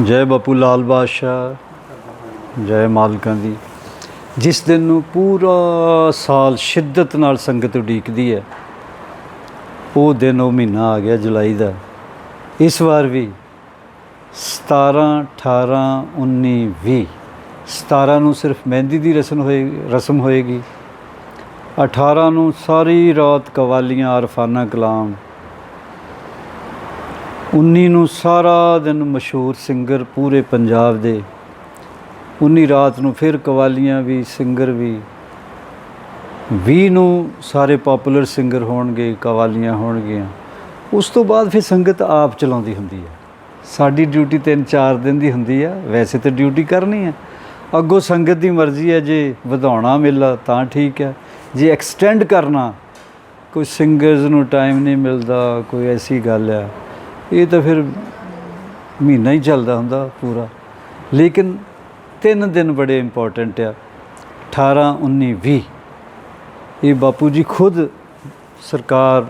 ਜੈ ਬਾਪੂ ਲਾਲ ਬਾਦਸ਼ਾਹ, ਜੈ ਮਾਲਕਾਂ ਦੀ। ਜਿਸ ਦਿਨ ਨੂੰ ਪੂਰਾ ਸਾਲ ਸ਼ਿੱਦਤ ਨਾਲ ਸੰਗਤ ਉਡੀਕਦੀ ਹੈ, ਉਹ ਦਿਨ ਉਹ ਮਹੀਨਾ ਆ ਗਿਆ ਜੁਲਾਈ ਦਾ। ਇਸ ਵਾਰ ਵੀ 17 18 19 20 17 ਨੂੰ ਸਿਰਫ ਮਹਿੰਦੀ ਦੀ ਰਸਮ ਹੋਏ, ਰਸਮ ਹੋਏਗੀ। 18 ਨੂੰ ਸਾਰੀ ਰਾਤ ਕਵਾਲੀਆਂ, ਅਰਫਾਨਾ ਕਲਾਮ 19 ਨੂੰ ਸਾਰਾ ਦਿਨ ਮਸ਼ਹੂਰ ਸਿੰਗਰ ਪੂਰੇ ਪੰਜਾਬ ਦੇ। 19 ਰਾਤ ਨੂੰ ਫਿਰ ਕਵਾਲੀਆਂ ਵੀ, ਸਿੰਗਰ ਵੀ। 20 ਨੂੰ ਸਾਰੇ ਪਪੂਲਰ ਸਿੰਗਰ ਹੋਣਗੇ, ਕਵਾਲੀਆਂ ਹੋਣਗੀਆਂ। ਉਸ ਤੋਂ ਬਾਅਦ ਫਿਰ ਸੰਗਤ ਆਪ ਚਲਾਉਂਦੀ ਹੁੰਦੀ ਹੈ। ਸਾਡੀ ਡਿਊਟੀ ਤਿੰਨ ਚਾਰ ਦਿਨ ਦੀ ਹੁੰਦੀ ਆ ਵੈਸੇ ਤਾਂ ਡਿਊਟੀ ਕਰਨੀ ਹੈ। ਅੱਗੋਂ ਸੰਗਤ ਦੀ ਮਰਜ਼ੀ ਹੈ ਜੇ ਵਧਾਉਣਾ ਮੇਲਾ ਤਾਂ ਠੀਕ ਹੈ। ਜੇ ਐਕਸਟੈਂਡ ਕਰਨਾ, ਕੋਈ ਸਿੰਗਰਸ ਨੂੰ ਟਾਈਮ ਨਹੀਂ ਮਿਲਦਾ, ਕੋਈ ਐਸੀ ਗੱਲ ਆ ਇਹ ਤਾਂ ਫਿਰ ਮਹੀਨਾ ਹੀ ਚੱਲਦਾ ਹੁੰਦਾ ਪੂਰਾ। ਲੇਕਿਨ ਤਿੰਨ ਦਿਨ ਬੜੇ ਇੰਪੋਰਟੈਂਟ ਆ। 18 19 20 ਇਹ ਬਾਪੂ ਜੀ ਖੁਦ ਸਰਕਾਰ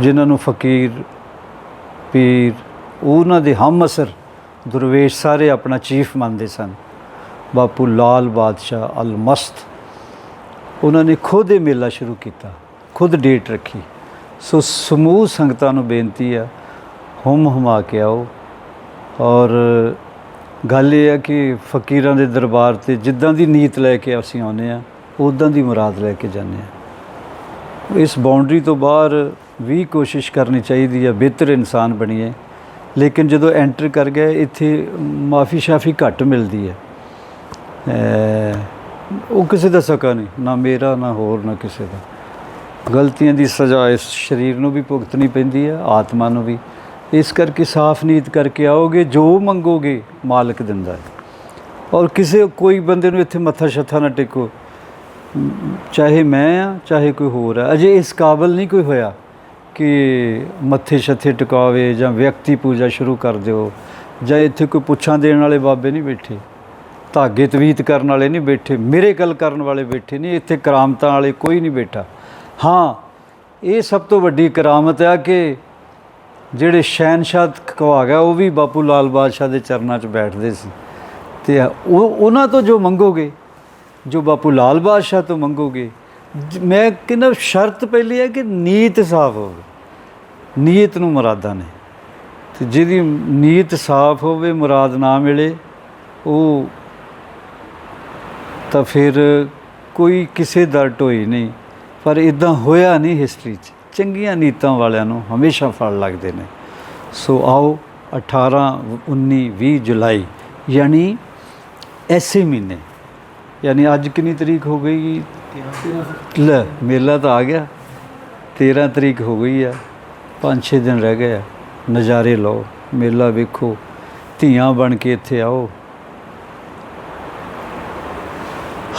ਜਿਨ੍ਹਾਂ ਨੂੰ ਫਕੀਰ, ਪੀਰ, ਉਹਨਾਂ ਦੇ ਹਮ ਅਸਰ ਦੁਰਵੇਸ਼ ਸਾਰੇ ਆਪਣਾ ਚੀਫ ਮੰਨਦੇ ਸਨ। ਬਾਪੂ ਲਾਲ ਬਾਦਸ਼ਾਹ ਅਲਮਸਤ ਉਹਨਾਂ ਨੇ ਖੁਦ ਇਹ ਮੇਲਾ ਸ਼ੁਰੂ ਕੀਤਾ, ਖੁਦ ਡੇਟ ਰੱਖੀ। ਸੋ ਸਮੂਹ ਸੰਗਤਾਂ ਨੂੰ ਬੇਨਤੀ ਆ, ਹੁਮ ਹੁਮਾ ਕੇ ਆਓ। ਔਰ ਗੱਲ ਇਹ ਆ ਕਿ ਫਕੀਰਾਂ ਦੇ ਦਰਬਾਰ ਤੇ ਜਿੱਦਾਂ ਦੀ ਨੀਤ ਲੈ ਕੇ ਅਸੀਂ ਆਉਂਦੇ ਆ ਉਦਾਂ ਦੀ ਮੁਰਾਦ ਲੈ ਕੇ ਜਾਂਦੇ ਆ। ਇਸ ਬਾਉਂਡਰੀ ਤੋਂ ਬਾਹਰ ਵੀ ਕੋਸ਼ਿਸ਼ ਕਰਨੀ ਚਾਹੀਦੀ ਆ, ਬਿਹਤਰ ਇਨਸਾਨ ਬਣੀਏ। ਲੇਕਿਨ ਜਦੋਂ ਐਂਟਰ ਕਰ ਗਿਆ ਇੱਥੇ ਮਾਫੀ ਸ਼ਾਫੀ ਘੱਟ ਮਿਲਦੀ ਹੈ ਉਹ ਕਿਸੇ ਦਾ ਸਕਾ ਨਹੀਂ, ਨਾ ਮੇਰਾ, ਨਾ ਹੋਰ, ਨਾ ਕਿਸੇ ਦਾ। ਗਲਤੀਆਂ ਦੀ ਸਜ਼ਾ ਇਸ ਸਰੀਰ ਨੂੰ ਵੀ ਭੁਗਤਣੀ ਪੈਂਦੀ ਹੈ, ਆਤਮਾ ਨੂੰ ਵੀ। ਇਸ ਕਰਕੇ ਸਾਫ਼ ਨੀਤ ਕਰਕੇ ਆਓਗੇ, ਜੋ ਮੰਗੋਗੇ ਮਾਲਕ ਦਿੰਦਾ ਹੈ। ਔਰ ਕਿਸੇ, ਕੋਈ ਬੰਦੇ ਨੂੰ ਇੱਥੇ ਮੱਥਾ ਸ਼ੱਥਾ ਨਾ ਟੇਕੋ। ਚਾਹੇ ਮੈਂ ਆ, ਚਾਹੇ ਕੋਈ ਹੋਰ ਆ। ਅਜੇ ਇਸ ਕਾਬਲ ਨਹੀਂ ਕੋਈ ਹੋਇਆ ਕਿ ਮੱਥੇ ਸ਼ੱਥੇ ਟਿਕਾਵੇ ਜਾਂ ਵਿਅਕਤੀ ਪੂਜਾ ਸ਼ੁਰੂ ਕਰ ਦਿਓ, ਜਾਂ ਇੱਥੇ ਕੋਈ ਪੁੱਛਾਂ ਦੇਣ ਵਾਲੇ ਬਾਬੇ ਨਹੀਂ ਬੈਠੇ, ਧਾਗੇ ਤਵੀਤ ਕਰਨ ਵਾਲੇ ਨਹੀਂ ਬੈਠੇ, ਮੇਰੇ ਗੱਲ ਕਰਨ ਵਾਲੇ ਬੈਠੇ ਨਹੀਂ, ਇੱਥੇ ਕਰਾਮਤਾਂ ਵਾਲੇ ਕੋਈ ਨਹੀਂ ਬੈਠਾ। ਹਾਂ, ਇਹ ਸਭ ਤੋਂ ਵੱਡੀ ਕਰਾਮਤ ਆ ਕਿ ਜਿਹੜੇ ਸ਼ਹਿਨशाह ਕਹਾ ਗਿਆ ਉਹ ਵੀ ਬਾਪੂ ਲਾਲ ਬਾਦਸ਼ਾਹ ਦੇ ਚਰਨਾਂ 'ਚ ਬੈਠਦੇ ਸੀ। ਤੇ ਉਹ, ਉਹਨਾਂ ਤੋਂ ਜੋ ਮੰਗੋਗੇ, ਜੋ ਬਾਪੂ ਲਾਲ ਬਾਦਸ਼ਾਹ ਤੋਂ ਮੰਗੋਗੇ, ਜ- ਮੈਂ ਕਹਿੰਦਾ ਸ਼ਰਤ ਪਹਿਲੀ ਹੈ ਕਿ ਨੀਤ ਸਾਫ਼ ਹੋਵੇ। ਨੀਅਤ ਨੂੰ ਮੁਰਾਦਾਂ ਨੇ। ਤੇ ਜਿਹਦੀ ਨੀਅਤ ਸਾਫ਼ ਹੋਵੇ, ਮੁਰਾਦ ਨਾ ਮਿਲੇ, ਉਹ ਤਾਂ ਫਿਰ ਕੋਈ ਕਿਸੇ ਦਰ ਢੋਈ ਨਹੀਂ। ਪਰ ਇਦਾਂ ਹੋਇਆ ਨਹੀਂ ਹਿਸਟਰੀ 'ਚ। ਚੰਗੀਆਂ ਨੀਤਾਂ ਵਾਲਿਆਂ ਨੂੰ ਹਮੇਸ਼ਾ ਫਲ ਲੱਗਦੇ ਨੇ। ਸੋ ਆਓ 18 19 20 ਜੁਲਾਈ ਯਾਨੀ ਐਸੇ ਮਹੀਨੇ, ਯਾਨੀ ਅੱਜ ਕਿੰਨੀ ਤਰੀਕ ਹੋ ਗਈ? ਲੈ, ਮੇਲਾ ਤਾਂ ਆ ਗਿਆ। 13 ਤਰੀਕ ਹੋ ਗਈ ਆ। 5-6 ਦਿਨ ਰਹਿ ਗਏ ਆ। ਨਜ਼ਾਰੇ ਲਓ, ਮੇਲਾ ਵੇਖੋ। ਧੀਆਂ ਬਣ ਕੇ ਇੱਥੇ ਆਓ।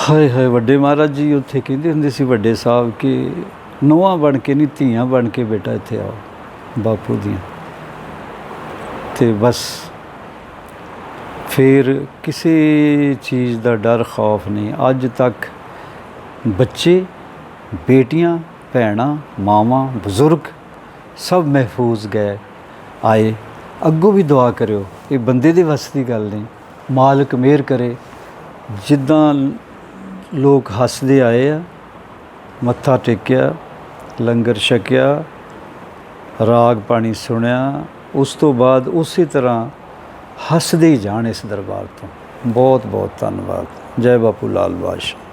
ਹਾਏ ਹਾਏ, ਵੱਡੇ ਮਹਾਰਾਜ ਜੀ, ਉੱਥੇ ਕਹਿੰਦੇ ਹੁੰਦੇ ਸੀ ਵੱਡੇ ਸਾਹਿਬ ਕਿ ਨੋਹਾਂ ਬਣ ਕੇ ਨਹੀਂ, ਧੀਆਂ ਬਣ ਕੇ ਬੇਟਾ ਇੱਥੇ ਆਓ, ਬਾਪੂ ਦੀਆਂ। ਤੇ ਬਸ ਫਿਰ ਕਿਸੇ ਚੀਜ਼ ਦਾ ਡਰ, ਖੌਫ ਨਹੀਂ। ਅੱਜ ਤੱਕ ਬੱਚੇ, ਬੇਟੀਆਂ, ਭੈਣਾਂ, ਮਾਵਾਂ, ਬਜ਼ੁਰਗ ਸਭ ਮਹਿਫੂਜ਼ ਗਏ, ਆਏ। ਅੱਗੋਂ ਵੀ ਦੁਆ ਕਰਿਓ, ਇਹ ਬੰਦੇ ਦੇ ਵੱਸ ਦੀ ਗੱਲ ਨਹੀਂ। ਮਾਲਕ ਮਿਹਰ ਕਰੇ। ਜਿੱਦਾਂ ਲੋਕ ਹੱਸਦੇ ਆਏ ਆ, ਮੱਥਾ ਟੇਕਿਆ, ਲੰਗਰ ਛਕਿਆ, ਰਾਗ ਪਾਣੀ ਸੁਣਿਆ, ਉਸ ਤੋਂ ਬਾਅਦ ਉਸੇ ਤਰ੍ਹਾਂ ਹੱਸਦੇ ਹੀ ਜਾਣ ਇਸ ਦਰਬਾਰ ਤੋਂ। ਬਹੁਤ ਬਹੁਤ ਧੰਨਵਾਦ। ਜੈ ਬਾਪੂ ਲਾਲ ਬਾਦਸ਼ਾਹ।